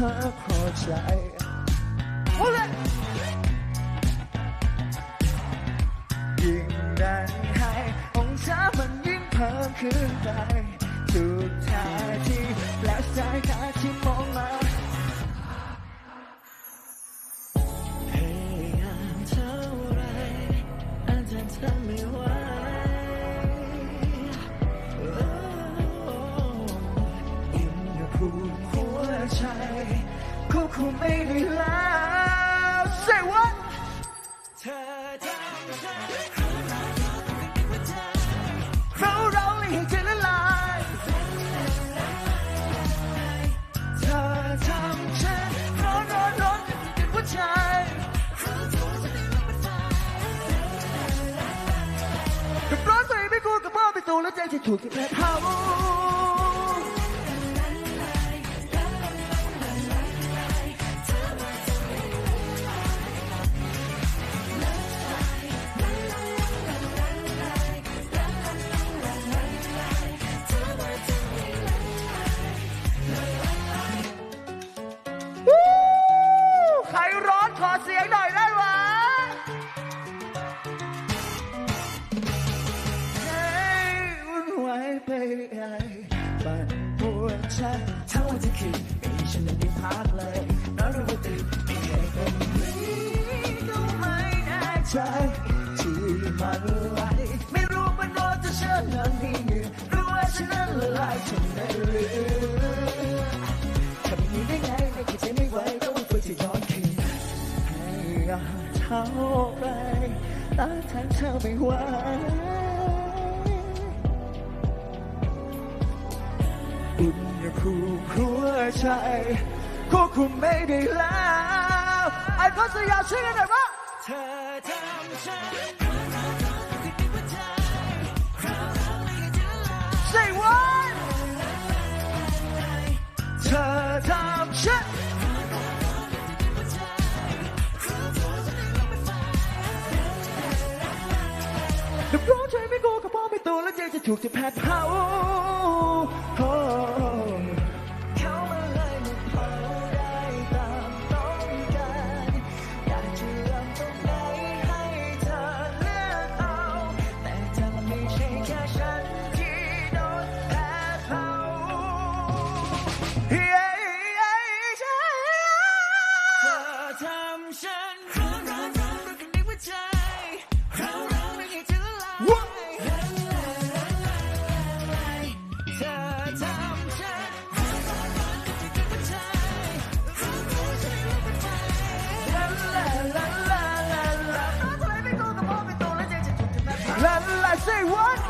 ธอพอใจโอ้เลยยิ่งได้ให้องศามันยิ่งเพิ่มขึ้นไปทุกท่าทีและสายตาที่มองมาพยายามเท่าไรอาจจะทำไม่ ไม่ได้แล้ว Say what เธอทำฉันเราเราให้เธอละลายเธอทำฉันร้อนร้อนร้อนจนติดหัวใจกับร้อนใจไม่กลัวกับพ่อไปตูแล้วใจจะถูกที่แพ้เผา วายอะไรบันปวดใจทั้งวันทั้งคืนไม่ให้ฉันได้พักเลยนอนรู้ว่าตื่นไม่เคยเป็นนี้ก็ไม่แน่ใจที่มันไหลไม่รู้มันโดนจะเชื่อนั้นให้หนื่อรู้ว่าฉันนั้นละลายจนได้เรื่อทำอย่างนี้ได้ไงไม่คิดใจไม่ไหวต้องฝืนจะย้อนคืนให้อาเท่าไรตาทางเธอไม่ไหว อุณหภูมิหัวใจควบคุมไม่ได้แล้วไอ้ก็สยามช่วยกันหน่อยว่าเธอทำฉัน Say what เธอทำฉันน้ำร้อนใจไม่กลัวกับพ่อไม่ตัวแล้วใจจะถูกจะแผดเผา say what?